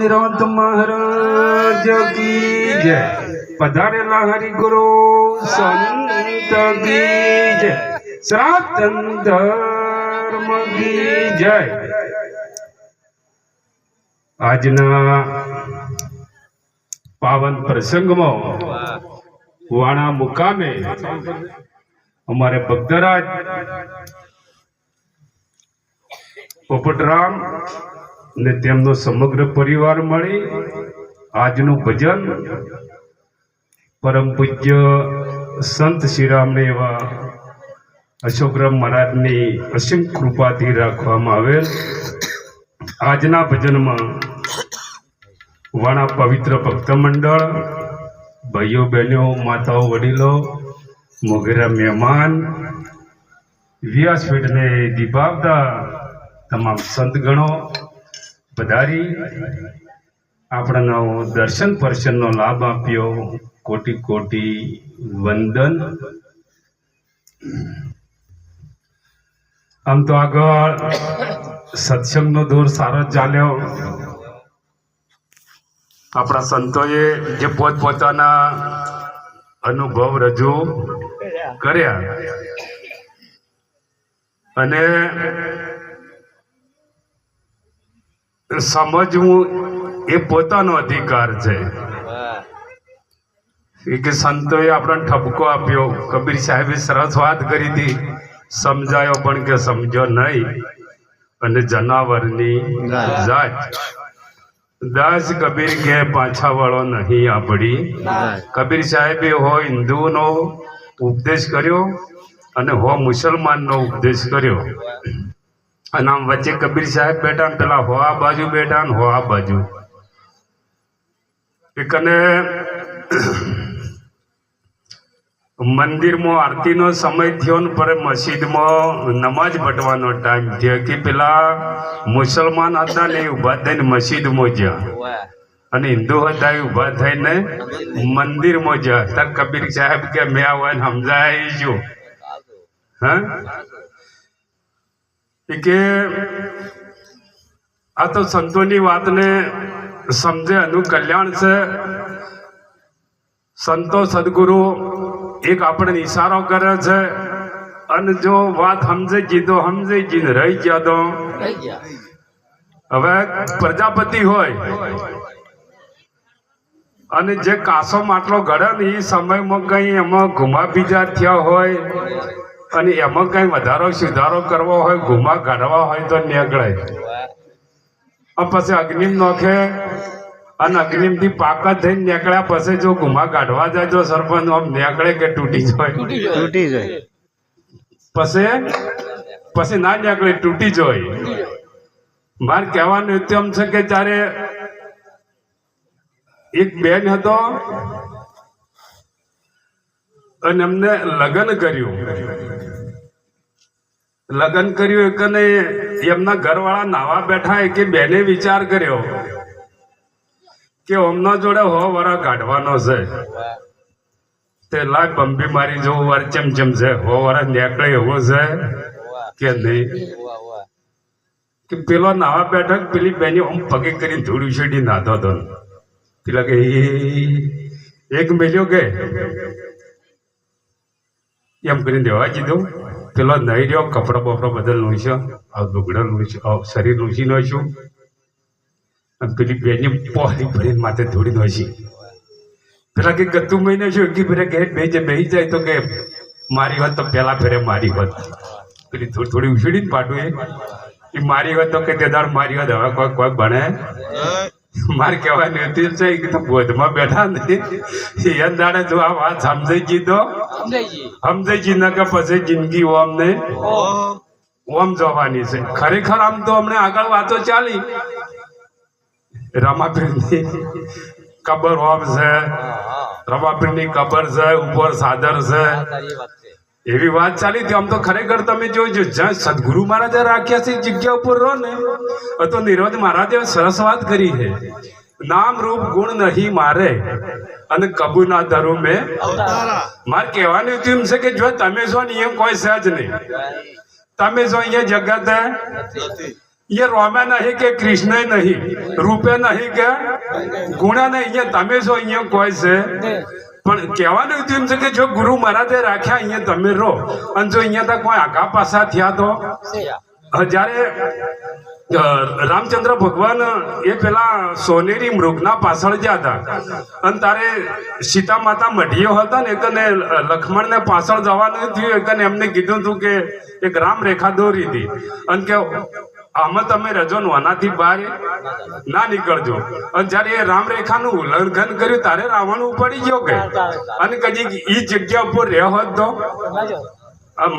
નિરંત મહારાજ કી જય પધારેલા હરિગુરુ સંત કી જય સનાતન ધર્મ કી જય આજના પાવન પ્રસંગમાં વાણા મુકામે અમારે ભક્તરાજ પોપટરામ ને તેમનો સમગ્ર પરિવાર મળી આજનું ભજન પરમ પૂજ્ય સંત શ્રીરામને એવા અશોકરામ મહારાજની અસીમ કૃપાથી રાખવામાં આવેલ. આજના ભજનમાં વાણા પવિત્ર ભક્ત મંડળ ભાઈઓ, બહેનો, માતાઓ, વડીલો, મોગેરા મહેમાન, વ્યાસપીઠને દીપાવતા તમામ સંતગણો પધારી. આપણાનો દર્શન પરશનનો લાભ આપ્યો. કોટી કોટી વંદન. આમ તો આગળ સત્સંગનો દોર સારો ચાલ્યો. આપણા સંતોએ જે પોતપોતાના અનુભવ રજૂ કર્યા. અને સમજવું એ પોતાનો અધિકાર છે. કે સંતોએ આપણને ઠપકો આપ્યો. કબીર સાહેબે સરસ વાત કરી હતી. સમજાયો પણ કે સમજો નહીં. અને જનાવરની જાત. દાસ કબીર કે પાછા વાળો નહીં આપડી. કબીર સાહેબે હો હિન્દુનો ઉપદેશ કર્યો અને હો મુસલમાનનો ઉપદેશ કર્યો. અને આમ વચ્ચે કબીર સાહેબ બેઠા ને પેલા હો આ બાજુ બેઠા ને હો આ બાજુ. એક મંદિરમાં આરતીનો સમય થયો ને પર મસ્જિદમાં નમાજ પઢવાનો ટાઈમ થયો કે પેલા મુસલમાન હતા ને ઊભા થઈને મસ્જિદમાં ગયા. અને હિન્દુ હતા એ ઊભા થઈને મંદિરમાં ગયા. તાર કબીર સાહેબ કે, મેં આવા સમજાય જો હા? કે આ તો સંતોની વાતને સમજે એનું કલ્યાણ છે. સંતો સદગુરુ એક આપણને ઈશારો કરે છે. અને જો વાત સમજે જીધો સમજે જીધ રહી ગયા તો. હવે પ્રજાપતિ હોય અને જે કાસો માટલો ઘડે ને એ સમયમાં કંઈ એમાં ઘુમા બીજા થયા હોય અને એમાં કઈ વધારો સુધારો કરવો હોય ઘુમા કાઢવા હોય તો નીકળાય આ પછી અગ્નિમ નોખે અને અગ્નિમથી જ થઈને નીકળ્યા પછી જો ઘુમા કાઢવા જાય તો સરપંચ આમ નીકળે કે તૂટી જાય? તૂટી જાય. પછી? પછી ના નીકળે તૂટી જાય. મારે કહેવાનું તેમ એમ છે કે ત્યારે એક બેન હતો અને એમને લગ્ન કર્યું લગ્ન કર્યું એક અને એમના ઘરવાળા નાવા બેઠા કે બેને વિચાર કર્યો કે ઓમના જોડે હો વરા કાઢવાનો છે તે લાખ બંબી મારી જવું વાર ચમ ચમ છે હો વરા નીકળે એવો છે કે નહીં કે પેલો નાવા બેઠક પેલી બેની ઓમ પગે કરી ધૂળ છેડી નાતો હતો પેલા કે એક મેલ્યો કે એમ કરીને દેવા કીધું. પેલો નહીં રહ્યો કપડો બદલનું છે. આ લુગડા નું છે શરીર લૂંચી નાખ્યું અને પેલી બેની પોહરી ભરીને માથે ધૂળી નાખી. પેલા કે ગતું મહિને શું કે ફેરે કે બે જે બેહી જાય તો કે મારી હોત તો પેલા ફેરે મારી હોત પેલી થોડી થોડી ઉછળી ને પાટું એ મારી હોત તો કે તે દાડ મારી હોત હવે કોઈ કોઈ ભણે. મારે કહેવાની હતી છે કે તો બોધમાં બેઠા નથી. એ દાડે જો આ વાત સમજાઈ ગઈ તો સમજાઈ ગઈ? ના કે પછી જિંદગી ઓમ ને ઓમ જવાની છે. ખરેખર આમ તો અમને આગળ વાતો ચાલી. રમાપીરની કબર ઓમ છે. રમાપીરની કબર છે ઉપર સાદર છે. એવી વાત ચાલી હતી. આમ તો ખરેખર તમે જોજો જ્યાં સદગુરુ મહારાજે રાખ્યા છે જગ્યા ઉપર રહો ને. તો નિરોજ મહારાજે સરસ વાત કરી છે. નામ રૂપ ગુણ નહીં મારે. અને કબુ ના ધરું મેં મારે કહેવાનું એમ છે કે જો તમે છો ને એમ કોઈ સહજ નહીં. તમે જો અહીંયા જગત એ રોમે નહીં કે કૃષ્ણ નહીં રૂપે નહીં કે ગુણે નહીં. અહીંયા તમે છો અહીંયા કોઈ છે. પણ કહેવાનું હતું એમ છે કે જો ગુરુ મહારાજે રાખ્યા અહીંયા તમે રહો. અને જો અહીંયા તો કોઈ આગા પાસા થયા તો? જ્યારે રામચંદ્ર ભગવાન એ પેલા સોનેરી મૃગના પાછળ ગયા હતા. અને તારે સીતા માતા મઢીઓ હતા ને એકને લક્ષ્મણને પાછળ જવાનું થયું એકને એમને કીધું હતું કે એક રામ રેખા દોરી હતી અને કે આમાં તમે રજો આનાથી બહાર ના નીકળજો. અને જ્યારે એ રામ રેખાનું ઉલ્લંઘન કર્યું તારે રાવણ ઉપડી ગયો કે? અને કદી એ જગ્યા ઉપર રહ્યો હોત તો?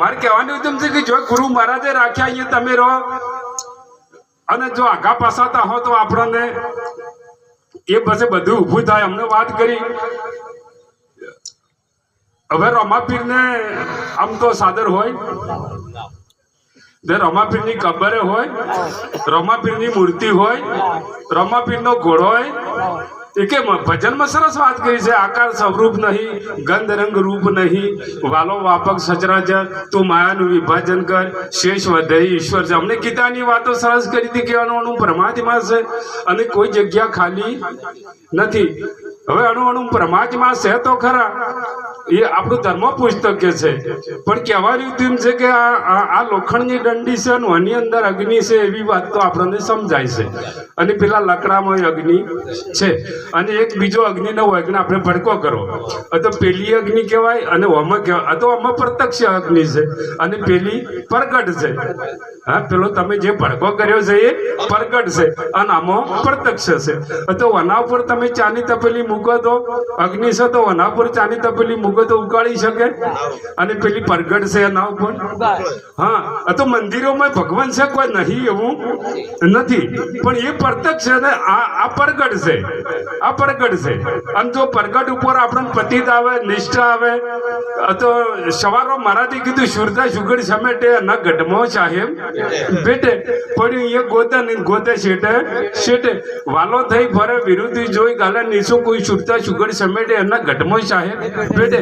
મારે કહેવાનું ઉદ્દેમ છે કે જો ગુરુ મહારાજે રાખ્યા અહીંયા તમે રહો અને જો આગા પાસાતા હો તો આપણને એ પછી બધું ઊભું થાય. અમને વાત કરી. હવે રમાપીરને આમ તો સાદર હોય. જે રમાપીરની કબરે હોય. રમાપીરની મૂર્તિ હોય. રમાપીરનો ઘોડો હોય. એ કે ભજનમાં સરસ વાત કરી છે. આકાર સ્વરૂપ નહીં, ગંધ રંગ રૂપ નહીં. વાલો વાપક સચરાચર, તું માયાનું વિભાજન કર, શેષ વધે, ઈશ્વર છે. અમને ગીતાની વાતો સરસ કરી હતી કે અણુ અણુ પરમાત્મા છે. અને કોઈ જગ્યા ખાલી નથી. હવે અણુ અણુ પરમાત્મા છે તો ખરા. એ આપણું ધર્મ પુસ્તક છે. પણ કહેવાનું તેમ છે કે આ લોખંડની દંડી છે અને એની અંદર અગ્નિ છે એવી વાત તો આપણને સમજાય છે. અને પેલા લકડામાં અગ્નિ છે. અને એક બીજો અગ્નિનો કે આપણે ભડકો કરો. તો પેલી અગ્નિ કહેવાય અને ઓમાં કહેવાય. તો આમાં પ્રત્યક્ષ અગ્નિ છે અને પેલી પ્રગટ છે. હા, પેલો તમે જે ભડકો કર્યો છે એ પ્રગટ છે અને આમાં પ્રત્યક્ષ છે. તો વના ઉપર તમે ચાની તપેલી મૂકો તો અગ્નિ છે તો વના ઉપર ચાની તપેલી મૂકો તો ઉગાડી શકે. અને પેલી પરગટ છે એના ઉપર. હા તો મંદિરોમાં ભગવાન છે, કોઈ નહીં એવું નથી. પણ એ પ્રત્યક્ષ છે ને, આ આ પ્રગટ છે. આ પ્રગટ છે. અને જો પ્રગટ ઉપર આપણને પતિત આવે, નિષ્ઠા આવે. તો સવારો મહારાજે કીધું, સુરતા સુગર સમેટે ન ગઢમો સાહેબ. બેટે પડ્યું એ ગોતે ને ગોતે શેટે શેટે. વાલો થઈ ફરે વિરુદ્ધ જોઈ ગાલે નીસું કોઈ સુરતા સુગર સમેટે એના ગઢમો સાહેબ. બેટે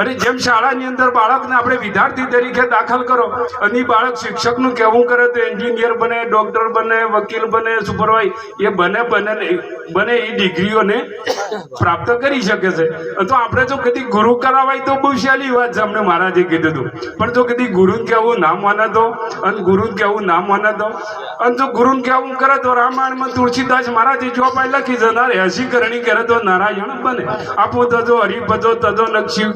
અરે જેમ શાળાની અંદર બાળકને આપણે વિદ્યાર્થી તરીકે દાખલ કરો, અને બાળક શિક્ષકનું કહેવું કરે તો એન્જિનિયર બને, ડોક્ટર બને, વકીલ બને, સુપરવાઇઝ, એ બને બને બને એ ડિગ્રીઓને પ્રાપ્ત કરી શકે છે. તો આપણે જો કદી ગુરુ કરાવાય તો બહુ સહેલી વાત છે, અમને મહારાજે કીધું હતું. પણ જો કદી ગુરુને કહેવું ના માને તો, અને ગુરુને કહેવું ના માને તો, અને જો ગુરુને કહેવું કરે તો રામાયણમાં તુલસીદાસ મહારાજે ચોપાઈ લખી જનાર નારે હસી કરણી કરે તો નારાયણ બને. આપો તજો હરિપદો તજો નક્ષિવ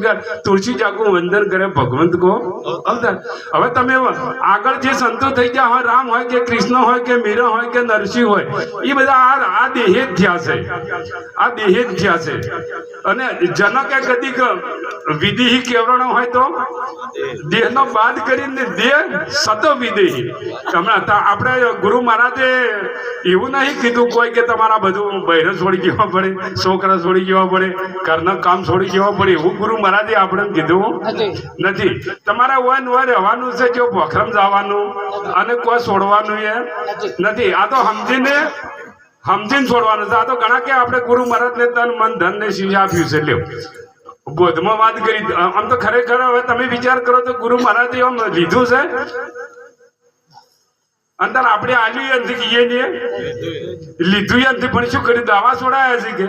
તુલસી જાગુ વંદન કરે ભગવંત કો અવતાર હવે તમે આગળ જે સંતો થઈ ગયા હોય, રામ હોય કે કૃષ્ણ હોય કે મીરા હોય કે નરસિંહ હોય એ બધા આ આ દેહે જ થયા છે. આ દેહે જ થયા છે. અને જનકે કદીક વિધિ કેવરણો હોય તો? દેહનો બાદ કરીને દેહ સતો વિધિ હમણાં આપણે ગુરુ મહારાજે એવું નહીં કીધું કોઈ કે તમારા બધું બહેરે છોડી જવા પડે છોકરા છોડી જવા પડે ઘરના કામ છોડી જવા પડે એવું ગુરુ મહારાજે આપણે કીધું નથી. તમારે વન વન રહેવાનું છે જો વખરમ જવાનું અને કોઈ છોડવાનું એ નથી. આ તો સમજીને સમજીને છોડવાનું છે. આ તો ઘણા કે આપણે ગુરુ મહારાજને તન મન ધન ને શિવ આપ્યું છે લ્યો. બોધમાં વાત કરી. આમ તો ખરેખર હવે તમે વિચાર કરો તો ગુરુ મહારાજે આમ લીધું છે? અંદર આપણે આલ્યું એનથી કહીએ છીએ લીધું એનથી પણ શું કર્યું? દાવા છોડાયા છે કે?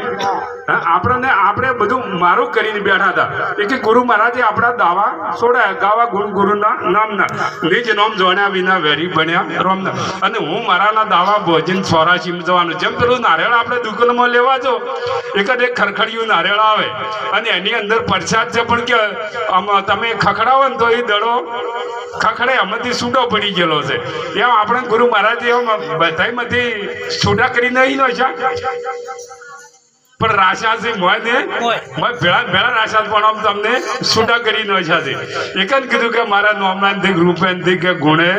આપણને આપણે બધું મારું કરીને બેઠા હતા. એ કે ગુરુ મહારાજે આપણા દાવા છોડાયા ગાવા ગુરુ ગુરુના નામના. નિજ નામ જોણ્યા વિના વેરી બન્યા રોમના. અને હું મારાના દાવા ભોજન ચોરાશીમાં જવાનું. જેમ પેલું નારિયેળ આપણે દુકાનમાં લેવા જો એક જ એક ખરખડિયું નારિયેળ આવે. અને એની અંદર પ્રસાદ છે પણ કે આમાં તમે ખખડાવો ને તો એ દડો ખખડે આમાંથી છૂટો પડી ગયેલો છે. એમ આપણે ગુરુ મહારાજે એમ બધાયમાંથી છૂટા કરી નહીં નો છે પણ રાશાસિંહ હોય ને મોય ભેળા ભેળા રાશાદ પણ આમ તમને છૂટા કરી નો છે એક જ કીધું કે મારા નોમનાથી રૂપેનથી કે ગુણે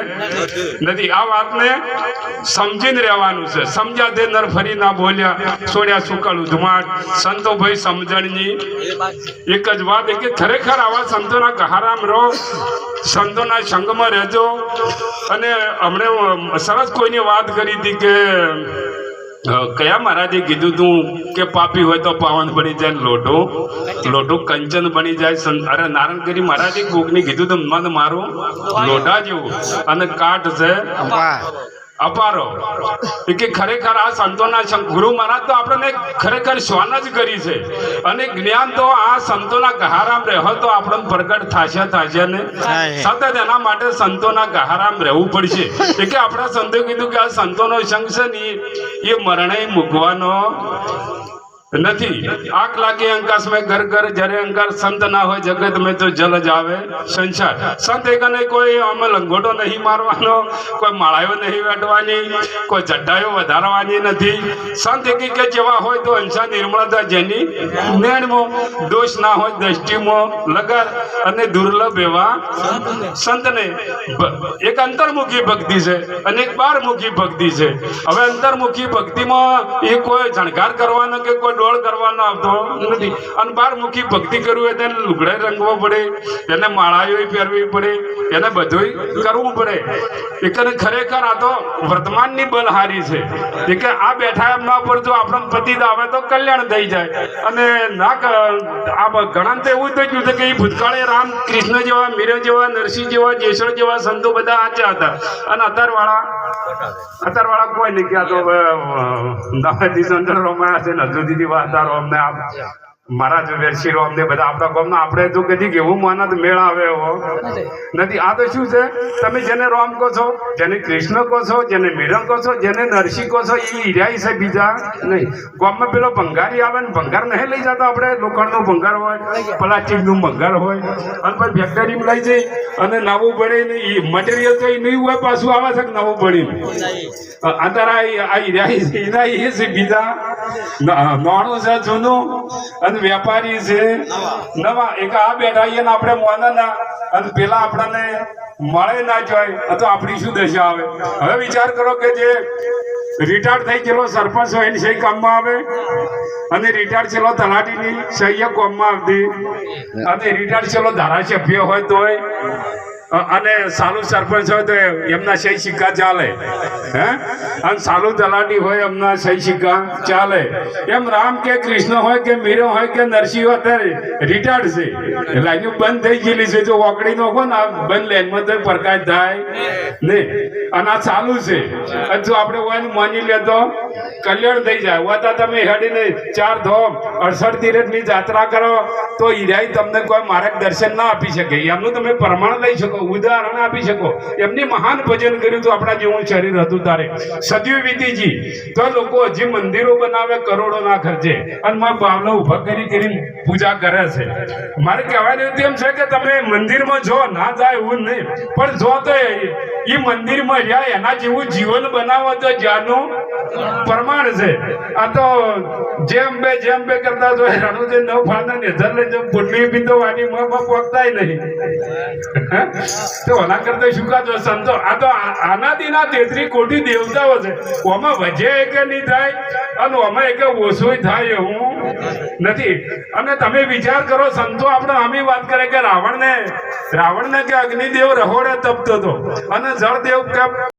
નથી. આ વાતને સમજીને રહેવાનું છે. સમજ્યા તે નર ફરી ના બોલ્યા છોડ્યા સુકળ ઉધમાટ સંતો ભાઈ સમજણની એક જ વાત એ કે ખરેખર આવા સંતોના ગહારામ રહો સંતોના સંગમાં રહેજો. અને હમણે સરસ કોઈની વાત કરી હતી કે કયા મહારાજે કીધું તું કે પાપી હોય તો પાવન બની જાય લોઢો? લોઢો કંચન બની જાય અરે કરી મહારાજે કોકને કીધું તું મન મારું લોઢા જેવું અને કાઠ છે. અપારો. કે ખરેખર આ સંતોના ગુરુ મહારાજ તો આપણને ખરેખર શ્વાન જ કરી છે. અને જ્ઞાન તો આ સંતોના ગહારામ રહો તો આપણને પ્રગટ થશે થશે ને. સતત એના માટે સંતોના ગહારામ રહેવું પડશે. એટલે કે આપણા સંતો કીધું કે આ સંતોનો સંઘ છે ને એ- એ મરણે મૂકવાનો નથી. આંખ લાગે અંકાશ મેં ઘર ઘર, જ્યારે અંકાર સંત ના હોય જગત મેં તો જલ જ આવે. સંસાર. સંત એકને કોઈ અમે લંગોટો નહીં મારવાનો, કોઈ માળાઓ નહીં વેટવાની કોઈ જડ્ડાયો વધારવાની નથી. સંત એક કે જેવા હોય તો અંશા નિર્મળતા જેની નેણમો દોષ ના હોય, દ્રષ્ટિમો, લગાર અને દુર્લભ એવા સંતને એક અંતર્મુખી ભક્તિ છે અને એક બારમુખી ભક્તિ છે. હવે અંતર્મુખી ભક્તિમાં એ કોઈ જણકાર કરવાનો કે કોઈ ડોળ કરવાનો આવતો નથી. અને બહારમુખી ભક્તિ કરવું હોય તેને લુગડે રંગવો પડે, એને માળાઓ પહેરવી પડે, એને બધું કરવું પડે. એ કે ખરેખર આ તો વર્તમાનની બલહારી છે એ કે આ બેઠા એમના ઉપર જો આપણો પતિ આવે તો કલ્યાણ થઈ જાય અને ના આ ઘણા તો એવું થઈ ગયું છે કે એ ભૂતકાળે રામ કૃષ્ણ જેવા મીર જેવા નરસિંહ જેવા જેસળ જેવા સંતો બધા આચા હતા અને અત્યારવાળા અત્યારવાળા કોઈ નહીં કે આ તો દાવેદી સંતો રમાયા છે ને હજુ વાતારો અમને આપ મારા જો વેરશીરો અમને બધા આપણા ગામના. આપણે તો કદી કેવું માનત મેળ આવે એવો નથી આ તો શું છે? તમે જેને રામ કહો છો જેને કૃષ્ણ કહો છો જેને મીરમ કહો છો જેને નરસિંહ કહો છો એ હિર્યાઈ છે બીજા. નહીં ગામમાં પેલો ભંગારી આવે ને ભંગાર નહીં લઈ જતો આપણે. લોખંડનો ભંગાર હોય પ્લાસ્ટિકનું ભંગાર હોય. અને પછી ફેક્ટરીમાં લઈ જઈ અને નવું બને ને એ મટીરિયલ તો એ નહીં હોય પાછું આવે છે નવું બની? અત્યારે આ હિર્યાઈ છે એ છે બીજા. નાણું છે જૂનું અને વેપારી છે. નવા. એક આ બેઠા ને આપણે મોનાના અને પેલા આપણને મળે ના જાય તો આપણી શું દશા આવે? હવે વિચાર કરો કે જે રિટાયર્ડ થઈ ગયેલો સરપંચ હોય એની સહી કામમાં આવે? અને રિટાયર્ડ છેલ્લો તલાટીની સહી કામમાં આવતી? અને રિટાયર્ડ છેલ્લો ધારાસભ્ય હોય તોય અને સારું સરપંચ હોય તો એમના સહી સિક્કા ચાલે. હે? અને સારું તલાટી હોય એમના સહી સિક્કા ચાલે. એમ રામ કે કૃષ્ણ હોય કે મીરો હોય કે નરસિંહ અત્યારે રિટાયર્ડ છે. લાઈનો બંધ થઈ ગયેલી છે. જો ઓકડી નો ને, આ બંધ લાઈનમાં તો પ્રકાશ થાય. ને? અને આ ચાલુ છે. જો આપણે હોય ને માની લે તો કલ્યાણ થઈ જાય. હોતા તમે હેડીને ચાર ધોમ, અડસઠ તીરથની જાત્રા કરો, તો ઈરાય તમને કોઈ માર્ગદર્શન ના આપી શકે. એમનું તમે પ્રમાણ લઈ શકો. ઉદાહરણ આપી શકો. એમની મહાન ભજન કર્યું હતું આપણા જેવું શરીર હતું તારે. સદીઓ વીતીજી તો લોકો હજી મંદિરો બનાવે, કરોડો ના ખર્ચે. અને મારા બાવલા ઊભા કરી કરીને પૂજા કરે છે. મારે કહેવાનું એમ છે કે તમે મંદિરમાં જો ના જાય એવું નહીં. પણ જો તો એ મંદિરમાં રહ્યા, એના જેવું જીવન બનાવો તો જ્યાંનું પ્રમાણ છે. આ તો જેમ બે જેમ બે કરતા જો જે નવ ને નેધર લઈ જેમ પોટલી બિંદો વાડી માં પોકતાય નહીં? ઓના કરતા શું કાજો સંતો? આ તો આનાદિના તેત્રી કોટી દેવતાઓ છે. ઓમાં વજે એક નહીં થાય? અને ઓમાં એક ઓછું થાય એવું નથી. અને તમે વિચાર કરો, સંતો આપણે આમી વાત કરે કે રાવણને રાવણને કે અગ્નિદેવ રહોડે તપતો હતો. અને જળદેવ કે